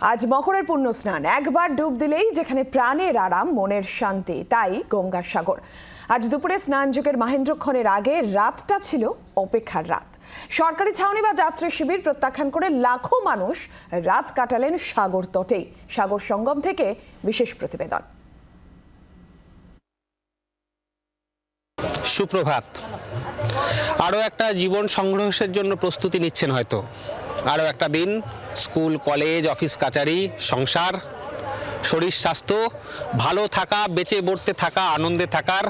আজ মকরের পুণ্য স্নান একবার ডুব দিলেই যেখানে প্রাণের আরাম, মনের শান্তি, তাই গঙ্গার সাগর। আজ দুপুরে স্নান যুগের মাহেন্দ্রক্ষণের আগে রাতটা ছিল অপেক্ষার রাত। সরকারি ছাউনি বা যাত্রী শিবির প্রত্যাখ্যান করে লাখো মানুষ রাত কাটালেন সাগর তটেই। সাগর সঙ্গম থেকে বিশেষ প্রতিবেদন। সুপ্রভাত। আরও একটা জীবন সংঘর্ষের জন্য প্রস্তুতি নিচ্ছেন হয়তো। আরও একটা দিন, স্কুল, কলেজ, অফিস, কাচারি, সংসার, শরীর, স্বাস্থ্য, ভালো থাকা, বেঁচে বড়তে থাকা, আনন্দে থাকার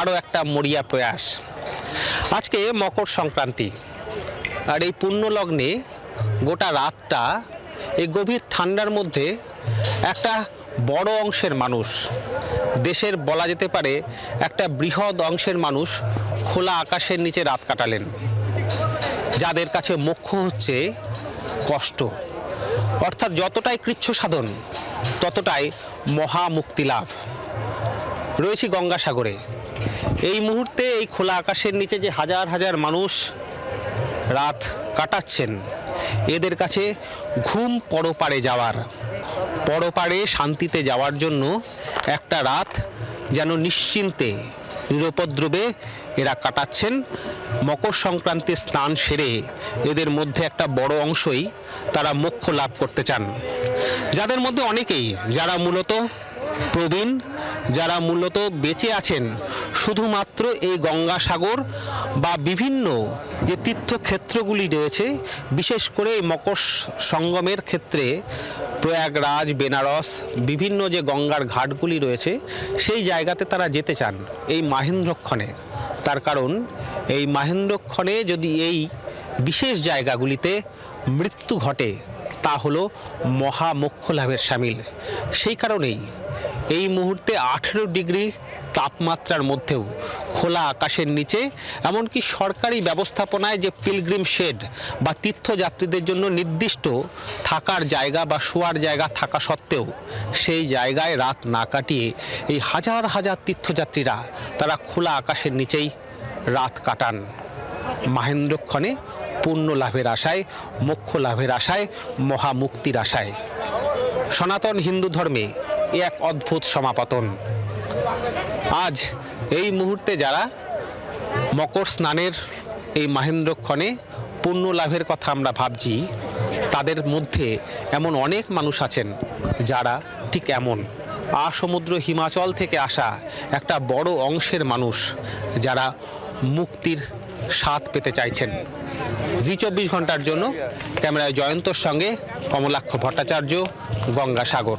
আরও একটা মরিয়া প্রয়াস। আজকে মকর সংক্রান্তি, আর এই পুণ্য লগ্নে গোটা রাতটা এই গভীর ঠান্ডার মধ্যে একটা বড় অংশের মানুষ, দেশের বলা যেতে পারে একটা বৃহৎ অংশের মানুষ খোলা আকাশের নিচে রাত কাটালেন। যাদের কাছে মুখ্য হচ্ছে কষ্ট। অর্থাৎ যতটাই কৃচ্ছ সাধন, ততটাই মহা মুক্তি লাভ। রয়েছি গঙ্গাসাগরে। এই মুহূর্তে এই খোলা আকাশের নিচে যে হাজার হাজার মানুষ রাত কাটাচ্ছেন, এদের কাছে ঘুম পরপারে যাওয়ার, পরপারে শান্তিতে যাওয়ার জন্য একটা রাত যেন নিশ্চিন্তে নিরুপদ্রবে এরা কাটাচ্ছেন। মকর সংক্রান্তির স্নান সেরে এদের মধ্যে একটা বড় অংশই তারা মোক্ষ লাভ করতে চান। যাদের মধ্যে অনেকেই, যারা মূলত প্রবীণ, যারা মূলত বেঁচে আছেন, শুধুমাত্র এই গঙ্গাসাগর বা বিভিন্ন যে তীর্থক্ষেত্রগুলি রয়েছে, বিশেষ করে এই মকর সঙ্গমের ক্ষেত্রে প্রয়াগরাজ, বেনারস, বিভিন্ন যে গঙ্গার ঘাটগুলি রয়েছে, সেই জায়গাতে তারা যেতে চান এই মাহেন্দ্রক্ষণে। তার কারণ, এই মাহেন্দ্রক্ষণে যদি এই বিশেষ জায়গাগুলিতে মৃত্যু ঘটে, তা হলো মহামোক্ষ লাভের সামিল। সেই কারণেই এই মুহূর্তে আঠেরো ডিগ্রি তাপমাত্রার মধ্যেও খোলা আকাশের নিচে, এমনকি সরকারি ব্যবস্থাপনায় যে পিলগ্রিম শেড বা তীর্থযাত্রীদের জন্য নির্দিষ্ট থাকার জায়গা বা শোয়ার জায়গা থাকা সত্ত্বেও সেই জায়গায় রাত না কাটিয়ে এই হাজার হাজার তীর্থযাত্রীরা তারা খোলা আকাশের নিচেই রাত কাটান। মাহেন্দ্রক্ষণে পুণ্য লাভের আশায়, মোক্ষ লাভের আশায়, মহামুক্তির আশায়। সনাতন হিন্দু ধর্মে এক অদ্ভুত সমাপতন। আজ এই মুহূর্তে যারা মকর স্নানের এই মাহেন্দ্রক্ষণে পুণ্য লাভের কথা আমরা ভাবছি, তাদের মধ্যে এমন অনেক মানুষ আছেন যারা ঠিক এমন। আসমুদ্র হিমাচল থেকে আসা একটা বড় অংশের মানুষ যারা মুক্তির স্বাদ পেতে চাইছেন। জি চব্বিশ ঘণ্টার জন্য ক্যামেরায় জয়ন্তর সঙ্গে কমলাক্ষ ভট্টাচার্য, গঙ্গাসাগর।